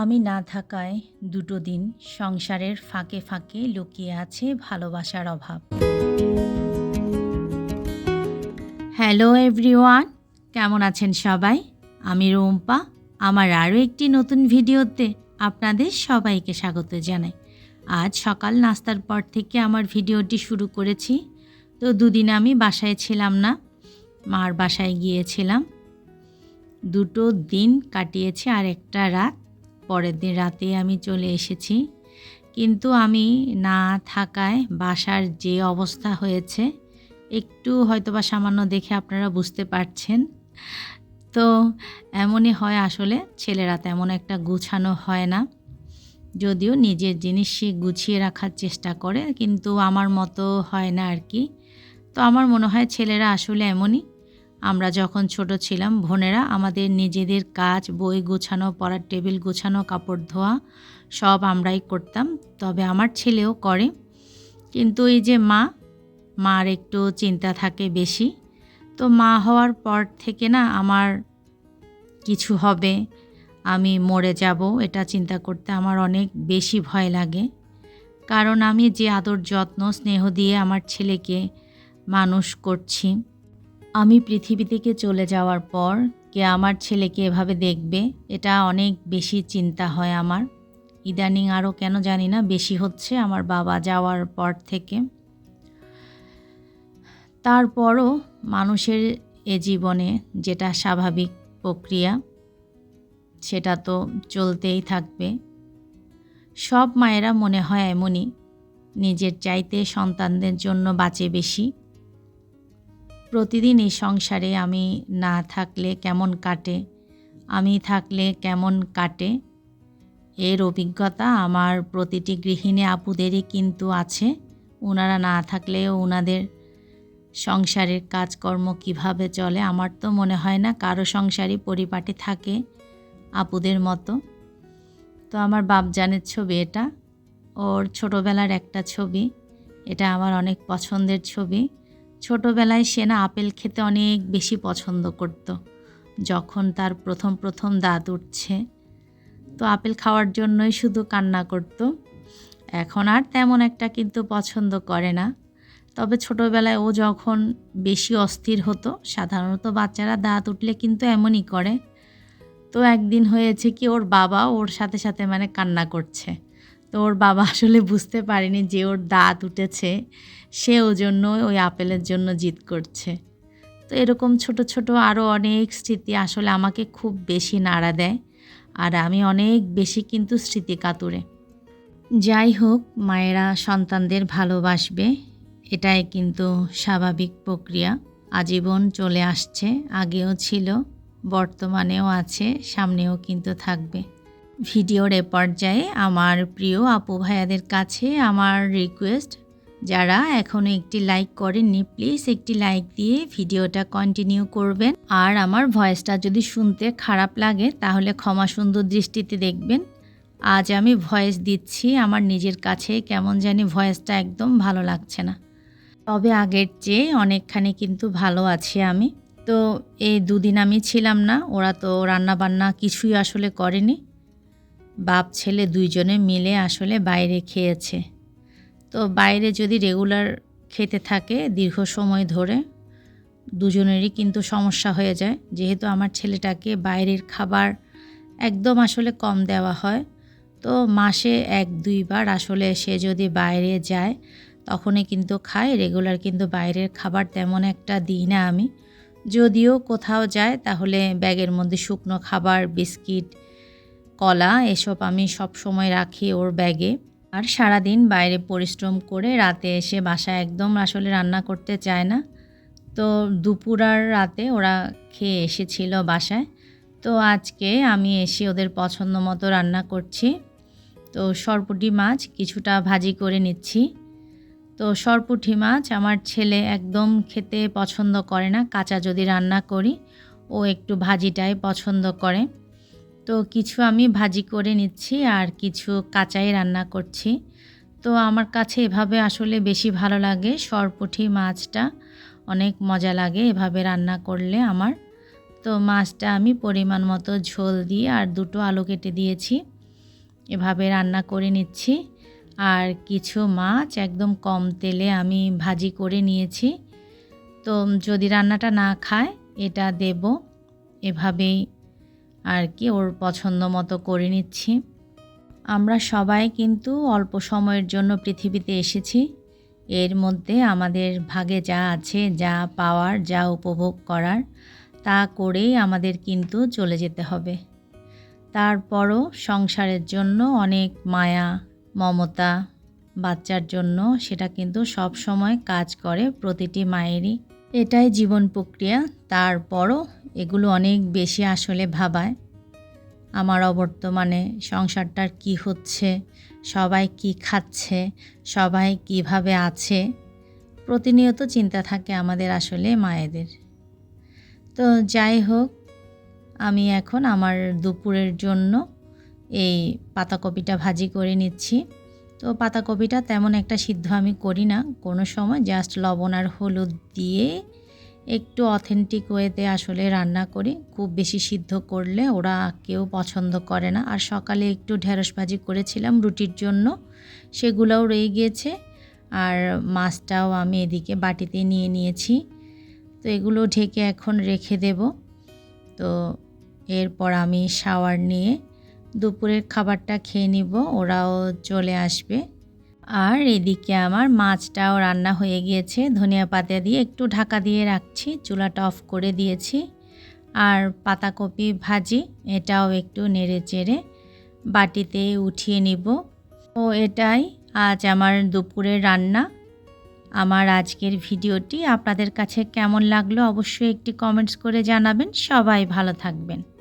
আমি না থাকায় দুটো দিন সংসারের ফাঁকে ফাঁকে লুকিয়ে আছে ভালোবাসার অভাব। হ্যালো এভরিওয়ান কেমন আছেন সবাই? আমি রুম্পা, আমার আরও একটি নতুন ভিডিওতে আপনাদের সবাইকে স্বাগত জানাই। আজ সকাল নাস্তার পর থেকে আমার ভিডিওটি শুরু করেছি। তো দুদিন আমি বাসায় ছিলাম না, মার বাসায় গিয়েছিলাম। দুটো দিন কাটিয়েছি আর একটা রাত পরের দিন রাতে আমি চলে এসেছি। কিন্তু আমি না থাকায় বাসার যে অবস্থা হয়েছে, একটু হয়তোবা সামান্য দেখে আপনারা বুঝতে পারছেন। তো এমনই হয় আসলে, ছেলেরা তেমন একটা গুছানো হয় না। যদিও নিজের জিনিস সে গুছিয়ে রাখার চেষ্টা করে, কিন্তু আমার মতো হয় না আর কি। তো আমার মনে হয় ছেলেরা আসলে এমনই। আমরা যখন ছোট ছিলাম, বোনেরা আমাদের নিজেদের কাজ, বই গোছানো, পড়ার টেবিল গোছানো, কাপড় ধোয়া, সব আমরাই করতাম। তবে আমার ছেলেও করে। কিন্তু এই যে মা, মার একটু চিন্তা থাকে বেশি। তো মা হওয়ার পর থেকে না আমার কিছু হবে, আমি মরে যাব, এটা চিন্তা করতে আমার অনেক বেশি ভয় লাগে। কারণ আমি যে আদর, যত্ন, স্নেহ দিয়ে আমার ছেলেকে মানুষ করছি আমি পৃথিবী থেকে চলে যাওয়ার পর কে আমার ছেলেকে এভাবে দেখবে? এটা অনেক বেশি চিন্তা হয় আমার। ইদানিং আরও কেন জানি না, বেশি হচ্ছে আমার বাবা যাওয়ার পর থেকে। তারপরও মানুষের এ জীবনে যেটা স্বাভাবিক প্রক্রিয়া, সেটা তো চলতেই থাকবে। সব মায়েরা মনে হয় এমনই, নিজের চাইতে সন্তানদের জন্য বাঁচে বেশি। প্রতিদিন এই সংসারে আমি না থাকলে কেমন কাটে? আমি থাকলে কেমন কাটে? এর অভিজ্ঞতা আমার প্রতিটি গৃহিণী আপুদেরই কিন্তু আছে। ওনারা না থাকলেও ওনাদের সংসারের কাজকর্ম কীভাবে চলে আমার তো মনে হয় না কারও সংসারই পরিপাটি থাকে আপুদের মতো। তো আমার বাপজানের ছবি এটা, ওর ছোটোবেলার একটা ছবি, এটা আমার অনেক পছন্দের ছবি। ছোটোবেলায় সে না আপেল খেতে অনেক বেশি পছন্দ করত। যখন তার প্রথম প্রথম দাঁত উঠছে তো আপেল খাওয়ার জন্যই শুধু কান্না করত। এখন আর তেমন একটা কিন্তু পছন্দ করে না তবে ছোটোবেলায় ও যখন বেশি অস্থির হতো, সাধারণত বাচ্চারা দাঁত উঠলে কিন্তু এমনই করে তো একদিন হয়েছে কি, ওর বাবা ওর সাথে সাথে মানে কান্না করছে তো ওর বাবা আসলে বুঝতে পারেনি যে ওর দাঁত উঠেছে, সে ও জন্য ওই আপেলের জন্য জিদ করছে। তো এরকম ছোট ছোট আরও অনেক স্মৃতি আসলে আমাকে খুব বেশি নাড়া দেয় আর আমি অনেক বেশি কিন্তু স্মৃতি কাতুরে। যাই হোক, মায়েরা সন্তানদের ভালোবাসবে, এটাই কিন্তু স্বাভাবিক প্রক্রিয়া। আজীবন চলে আসছে, আগেও ছিল, বর্তমানেও আছে, সামনেও কিন্তু থাকবে। ভিডিওর এ পর্যায়ে আমার প্রিয় আপু ভাইয়াদের কাছে আমার রিকোয়েস্ট যারা এখনও একটি লাইক করেননি প্লিজ একটি লাইক দিয়ে ভিডিওটা কন্টিনিউ করবেন। আর আমার ভয়েসটা যদি শুনতে খারাপ লাগে, তাহলে ক্ষমা সুন্দর দৃষ্টিতে দেখবেন। আজ আমি ভয়েস দিচ্ছি আমার নিজের কাছে, কেমন জানি ভয়েসটা একদম ভালো লাগছে না। তবে আগের চেয়ে অনেকখানি কিন্তু ভালো আছি আমি। তো এই দুদিন আমি ছিলাম না, ওরা তো রান্না বান্না কিছুই আসলে করেনি। বাপ ছেলে দুইজনে মিলে আসলে বাইরে খেয়েছে। তো বাইরে যদি রেগুলার খেতে থাকে দীর্ঘ সময় ধরে, দুজনেরই কিন্তু সমস্যা হয়ে যায়। যেহেতু আমার ছেলেটাকে বাইরের খাবার একদম আসলে কম দেওয়া হয়, তো মাসে এক, দুইবার আসলে সে যদি বাইরে যায়, তখনই কিন্তু খায়। রেগুলার কিন্তু বাইরের খাবার তেমন একটা দিই না আমি। যদিও কোথাও যায়, তাহলে ব্যাগের মধ্যে শুকনো খাবার, বিস্কিট কলা, এসব আমি সব সময় রাখি ওর ব্যাগে। আর সারাদিন বাইরে পরিশ্রম করে রাতে এসে বাসায় একদম আসলে রান্না করতে চায় না। তো দুপুর আর রাতে ওরা খেয়ে এসেছিল বাসায়। তো আজকে আমি এসে ওদের পছন্দ মতো রান্না করছি। তো সরপুটি মাছ কিছুটা ভাজি করে নিচ্ছি। তো সরপুঠি মাছ আমার ছেলে একদম খেতে পছন্দ করে না, কাঁচা যদি রান্না করি, ও একটু ভাজিটাই পছন্দ করে। তো কিছু আমি ভাজি করে নিচ্ছি আর কিছু কাঁচাই রান্না করছি। তো আমার কাছে এভাবে আসলে বেশি ভালো লাগে সরপুঠি মাছটা। অনেক মজা লাগে এভাবে রান্না করলে আমার। তো মাছটা আমি পরিমাণ মতো ঝোল দিয়ে আর দুটো আলু কেটে দিয়েছি। এভাবে রান্না করে নিচ্ছি। আর কিছু মাছ একদম কম তেলে আমি ভাজি করে নিয়েছি। তো যদি রান্নাটা না খায়, এটা দেব। এভাবেই আর কি, ওর পছন্দ মতো করে নিচ্ছি। আমরা সবাই কিন্তু অল্প সময়ের জন্য পৃথিবীতে এসেছি। এর মধ্যে আমাদের ভাগে যা আছে, যা পাওয়ার, যা উপভোগ করার, তা করেই আমাদের কিন্তু চলে যেতে হবে। তারপরও সংসারের জন্য অনেক মায়া, মমতা, বাচ্চার জন্য সেটা কিন্তু সব সময় কাজ করে প্রতিটি মায়েরই। এটাই জীবন প্রক্রিয়া। তারপরও এগুলো অনেক বেশি আসলে ভাবায়। আমার অবর্তমানে সংসারটার কি হচ্ছে, সবাই কি খাচ্ছে, সবাই কীভাবে আছে, প্রতিনিয়ত চিন্তা থাকে আমাদের আসলে মায়েদের। তো যাই হোক, আমি এখন আমার দুপুরের জন্য এই পাতাকপিটা ভাজি করে নিচ্ছি। তো পাতাকপিটা তেমন একটা সিদ্ধ আমি করি না। কোনো সময় জাস্ট লবণ আর হলুদ দিয়ে একটু অথেন্টিক ওয়েতে আসলে রান্না করি। খুব বেশি সিদ্ধ করলে ওরা কেউ পছন্দ করে না। আর সকালে একটু ঢেঁড়স ভাজি করেছিলাম রুটির জন্য, সেগুলোও রয়ে গিয়েছে। আর মাছটাও আমি এদিকে বাটিতে নিয়ে নিয়েছি। তো এগুলো ঢেকে এখন রেখে দেব। তো এরপর আমি শাওয়ার নিয়ে দুপুরের খাবারটা খেয়ে নিব, ওরাও চলে আসবে। আর এদিকে আমার মাছটাও রান্না হয়ে গিয়েছে। ধনিয়া পাতা দিয়ে একটু ঢাকা দিয়ে রাখছি, চুলাটা অফ করে দিয়েছি। আর পাতাকপি ভাজি, এটাও একটু নেড়ে চেড়ে বাটিতে উঠিয়ে নিব। ও এটাই আজ আমার দুপুরের রান্না। আমার আজকের ভিডিওটি আপনাদের কাছে কেমন লাগল অবশ্যই একটি কমেন্টস করে জানাবেন। সবাই ভালো থাকবেন।